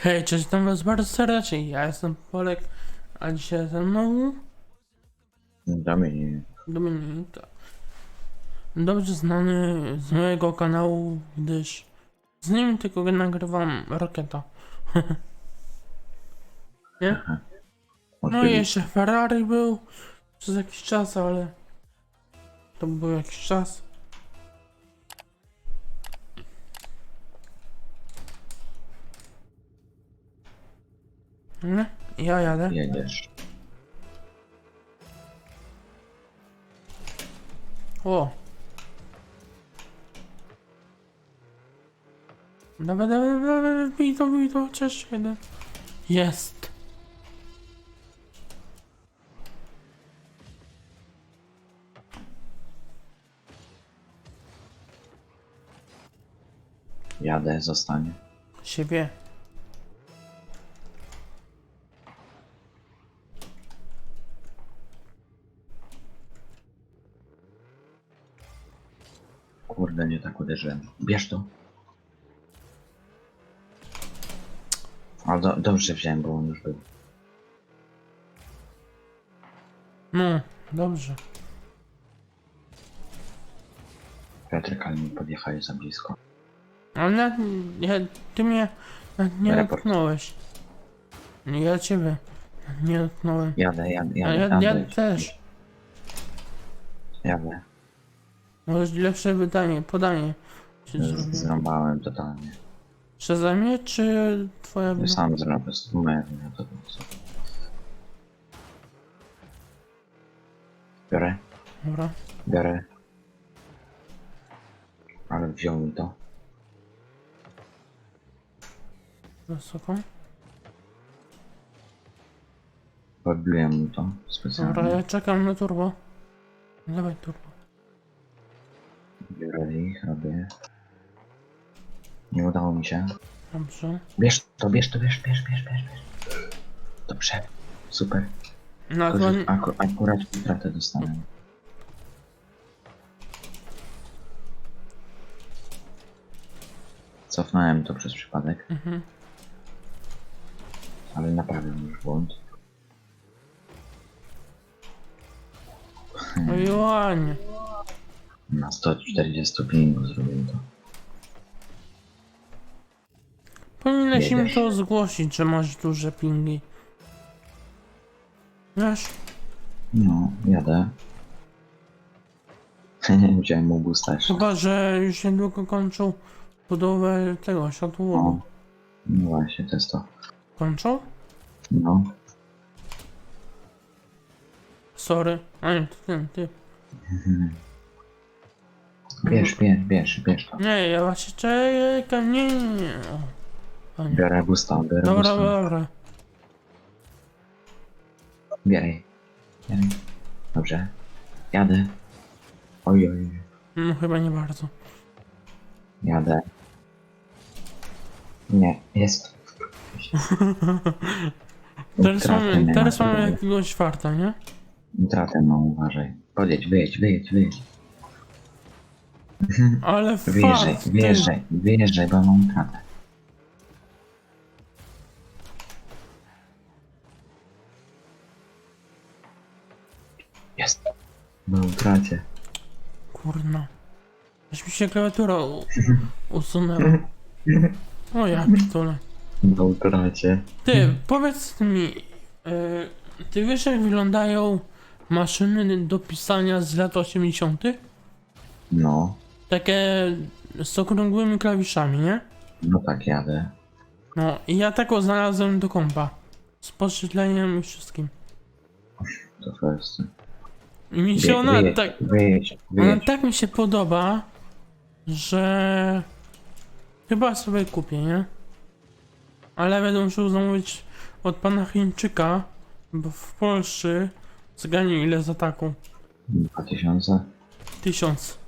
Hej, cześć, witam was bardzo serdecznie. Ja jestem Polek, a dzisiaj ze mną Dominik. Dominika. Dobrze znany z mojego kanału, gdyż z nim tylko nagrywam Rokieta. Nie? No i jeszcze Ferrari był przez jakiś czas, ale to był jakiś czas. Nie? Ja jadę. Jedziesz. O! Dawaj, dawaj, dawaj, bij to, bij to, jeden. Jest! Jadę, zostanie. Siebie. Kurde, nie tak uderzyłem. Bierz to. Ale do, dobrze wziąłem, bo on już był. No, dobrze. Piotrek, ale mi podjechałeś za blisko. Ale nawet, ja, ty mnie nawet nie Raport. dotknąłeś. Ja ciebie nie dotknąłem. Jadę, jadę, A jadę. ja, ja jadę, też. Jadę. Możesz lepsze wydanie, podanie Z- zrobię. Zrąbałem totalnie. Mnie, czy twoja Ja wina? sam zrobię, z moja wina to było co. Biorę, Dobra. biorę. Ale wziął mi to. Wysoko. Podbiłem mu to Dobra, specjalnie. ja czekam na turbo. Dawaj turbo. Biorę ich, robię. Nie udało mi się. Dobrze. Bierz to, bierz to, bierz, bierz, bierz, bierz. bierz. Dobrze, super. No, że Aku, akurat utratę dostanę. Cofnąłem to przez przypadek, mhm. ale naprawiam już błąd. No i ładnie. Na 140 pingu zrobiłem to. Powinieneś im to zgłosić, że masz duże pingi. Wiesz? No, jadę. Nie musiałem mu boosta jeszcze. Chyba, że już niedługo kończą budowę tego światłowodu. no właśnie, to jest to. Kończą? No, Sorry. A nie, to ty, ty. bierz, bierz, bierz, bierz to. Nie, ja właśnie czekam, nie, nie, nie. O. Fajnie. Biorę boosta, biorę Dobra, boosta. dobra. Bieraj. Bieraj. Dobrze. Jadę. Oj, oj, No chyba nie bardzo. jadę. Nie, jest. Teraz Utratę mamy, nie teraz ma, mamy żeby- jakiegoś farta, nie? Utratę mam, uważaj. Podjedź, wyjedź, wyjedź, wyjedź. Ale Wyjeżdżaj, fart, ty. wyjeżdżaj, wyjeżdżaj, bo mam utratę. Jest. Na utracie. Kurna. Aż mi się klawiatura u- usunęła. O ja pitole. Na utracie. Ty, powiedz mi, y, ty wiesz jak wyglądają maszyny do pisania z lat 80 No, Takie z okrągłymi klawiszami, nie? no tak jadę. No i ja taką znalazłem do kompa. Z podświetleniem i wszystkim. To first. Mi się ona tak... Ona tak mi się podoba, że chyba sobie kupię, nie? Ale będę musiał zamówić od pana Chińczyka, bo w Polsce zgadnij ile za taką. 2000. Tysiąc.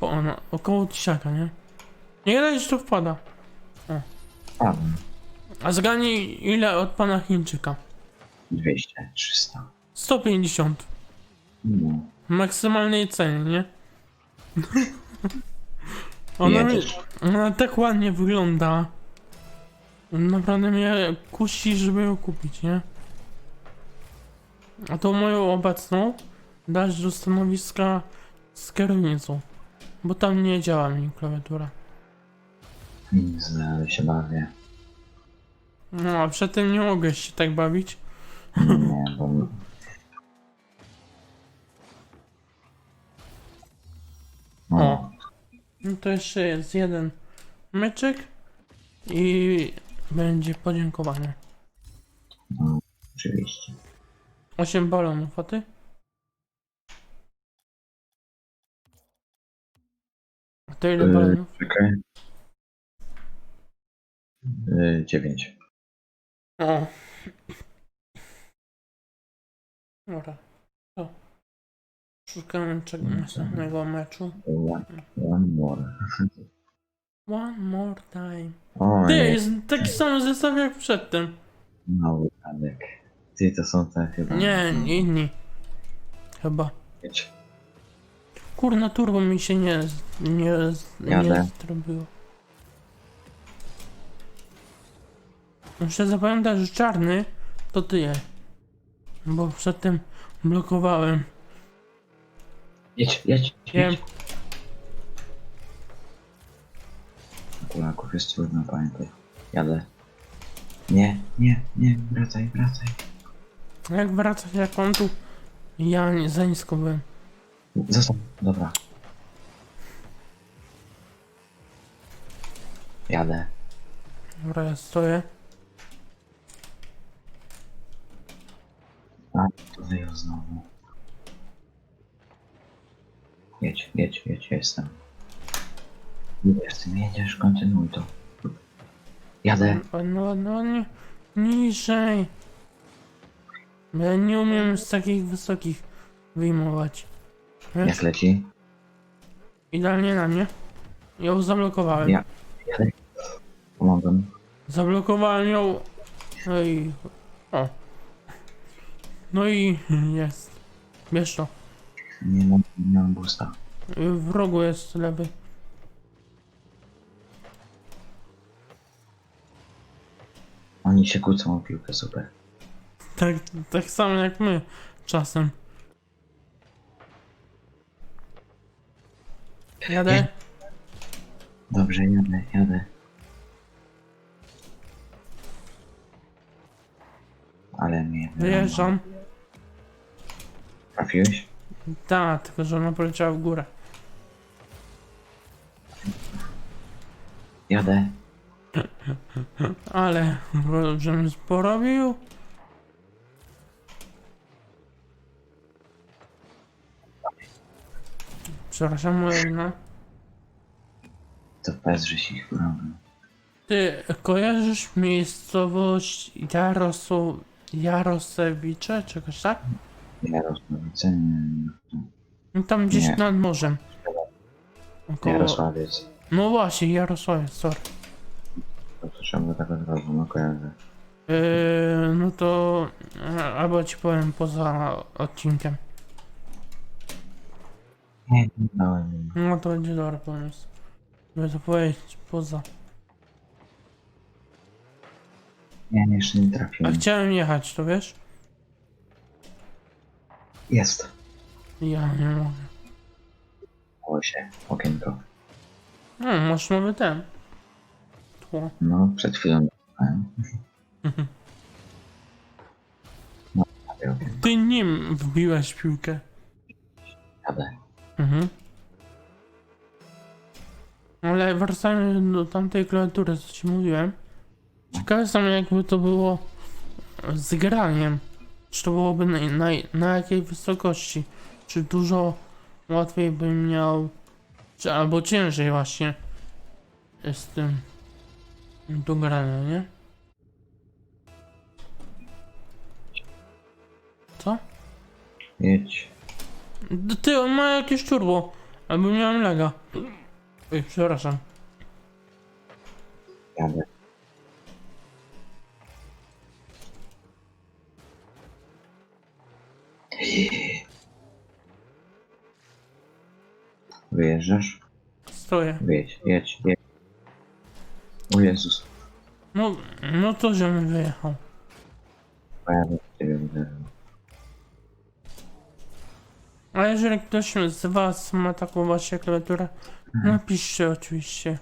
Bo ona około tysiaka, nie? Nie gadaj, że to wpada. A, A zgadnij ile od pana Chińczyka. 200, 300. 150. No. W maksymalnej cenie, nie? Ona, mi, ona tak ładnie wygląda, Naprawdę mnie kusi, żeby ją kupić, nie? A tą moją obecną dać do stanowiska z kierownicą. Bo tam nie działa mi klawiatura. Nic, ale się bawię. No a przedtem nie mogę się tak bawić. Nie, bo... O. No to jeszcze jest jeden meczek i będzie podziękowanie. no, oczywiście. 8 balonów, a ty? A to ile Yy, balonów? Czekaj. Yy, dziewięć. O. Dobra. Szukamy czego następnego meczu. One, one more. One more time. O, Ty, nie, jest taki sam zestaw jak przedtem. mały Adek. Ty, to są te chyba. Nie, inni. Chyba. Jedź. Kurna turbo mi się nie, nie, nie Jadę. zrobiło. Muszę zapamiętać, że czarny to ty je. Bo przedtem blokowałem. Jedź, jedź, Wiem. jedź. Kulaków jest trudno, pamiętaj. Jadę. Nie, nie, nie, wracaj, wracaj. Jak wracać, jak on tu... Ja nie, za nisko byłem. Zostaw. Dobra. Jadę. Dobra, ja stoję. A, to wyjął znowu. Jedź, jedź, jedź, jestem. Jestem, jedziesz, kontynuuj to. Jadę. Ładnie, ładnie, ładnie. Niżej. Bo Ja nie umiem z takich wysokich wyjmować. Wiesz? Jak leci? Idealnie na mnie. Ją zablokowałem. Ja. Jadę. Pomogę. Zablokowałem ją. No i... O. No i jest. Bierz to. Nie mam, nie mam boosta. W rogu jest lewy. Oni się kłócą o piłkę, super. Tak, tak samo jak my. Czasem. Jadę. Dobrze, jadę, jadę. Ale mnie... Wyjeżdżam. Trafiłeś? Tak, tylko że ona poleciała w górę. Jadę. Ale, żebym porobił. Przepraszam, moja wina. To bez, że się ich robię. Ty kojarzysz miejscowość Jarosu... Jarosewicze, czegoś tak? Jarosławice? Nie. No Tam gdzieś Nie. nad morzem. Około... Jarosławiec. No właśnie, Jarosławiec, sorry. To co trzeba tak od razu, no kojarzę. Yy, no to... e, Albo ci powiem poza odcinkiem. Nie, nie dałem. No to będzie dobry pomysł. Żeby to powiedzieć poza. Nie, jeszcze nie A trafiłem. chciałem jechać, to wiesz? Jest. Ja nie mogę. Stało się. Okienko. No, masz nowy ten. Tło. No, przed chwilą dostałem. No, prawie okienko. Ty nim wbiłeś piłkę. Jadę. Mhm. Ale wracając do tamtej klawiatury, co ci mówiłem. Ciekawe jestem jakby to było z graniem. Czy to byłoby na, na, na jakiej wysokości? Czy dużo łatwiej bym miał, czy albo ciężej właśnie z tym do grania, nie? Co? Jedź. Ty, on ma jakieś turbo. Albo miałem lega. Oj, przepraszam. Jadę. Wyjeżdżasz? Stoję. Wyjedź, jedź, jedź. O Jezus. No, no to żebym wyjechał. Bo ja bym ciebie uderzył. A jeżeli ktoś z was ma taką właśnie klawiaturę, napiszcie oczywiście yy,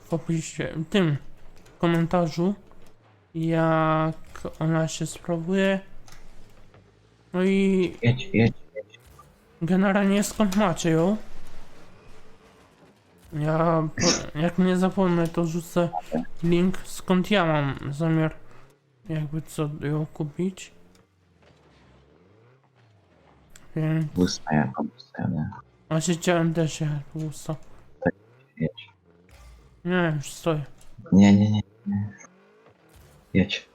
w opisie, w tym komentarzu, jak ona się sprawuje. No i Jedź, jedź, jedź. generalnie skąd macie ją? Ja, po, jak nie zapomnę, to rzucę link skąd ja mam zamiar jakby co ją kupić. Więc Błyska jako błyskadę. a się chciałem też jechać po prostu. Jedź. Nie, już stoję. Nie, nie, nie. nie. Jedź.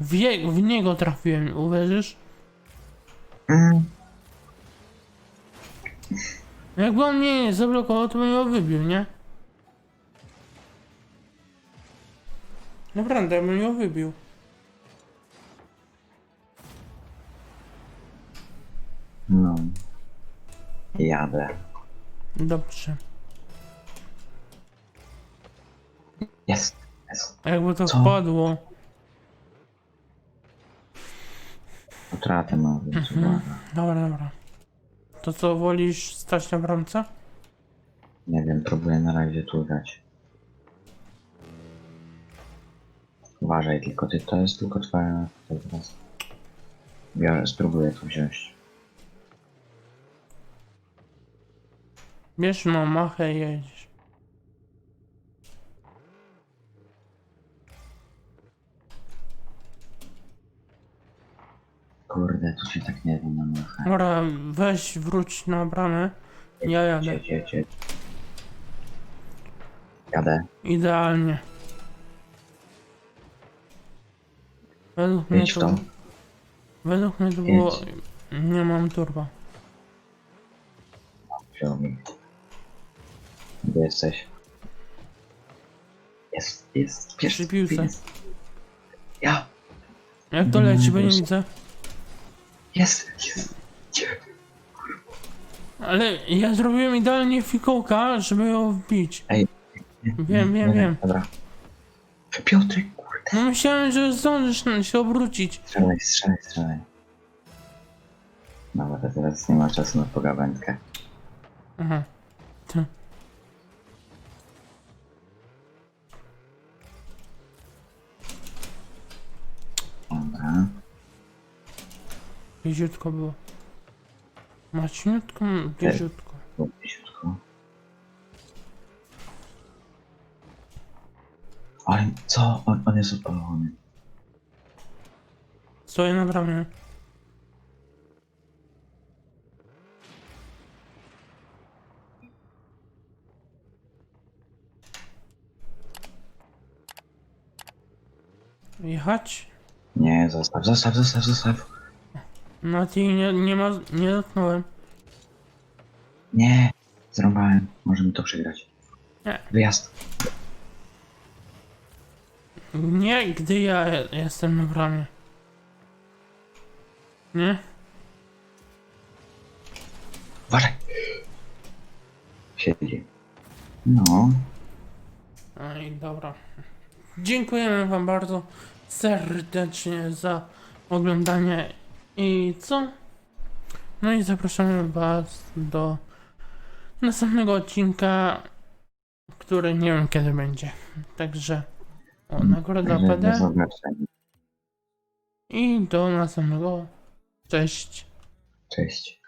W, w niego trafiłem, uwierzysz? Mm. Jakby on mnie nie zablokował, to bym ją wybił, nie? Naprawdę, bym ją wybił. No. Jadę. Dobrze. Jest, jest. Jakby to Co? wpadło, Utratę ma, więc uwaga. Dobra, dobra. To co, wolisz stać na bramce? Nie wiem, próbuję na razie tu grać. Uważaj, tylko ty, to jest tylko twoja... to teraz. Biorę, spróbuję tu wziąć. Bierz no, machę i jedziesz. Kurde, tu się tak nie da na. Dobra, weź wróć na bramę. Ja jadę. Jedź, jedź, jedź. Jadę. Idealnie. Według mnie Jedź w to, według mnie to było... Jedź. Nie mam turba. Wziął mi. Gdzie jesteś? Jest, jest. Przy piłce. Jest. Ja! Jak to leci, bo nie widzę. Jest, jest. Gdzie? Ale ja zrobiłem idealnie fikołka, żeby ją wbić. Nie, Wiem, wiem, wiem. Dobra. Piotrek, kurde. No myślałem, że zdążysz się obrócić. Strzelaj, strzelaj, strzelaj. Dobra, to teraz nie ma czasu na pogawędkę. Aha. Ty. Bliziutko było. Maciuniutko, bliziutko. Tu bliziutko. Ale co? On, on jest odpalony. Stoję na bramie. Jechać? Nie, zostaw, zostaw, zostaw, zostaw. Na tej nie, nie ma, nie dotknąłem. Nie, zrąbałem. Możemy to przegrać. Nie. Wyjazd. Nie, gdy ja je- jestem na bramie. Nie? Uważaj. Siedzi. No. Ej, dobra. Dziękujemy wam bardzo serdecznie za oglądanie i co? No i zapraszamy was do następnego odcinka, który nie wiem kiedy będzie. Także o, nagroda PD i do następnego. Cześć. Cześć.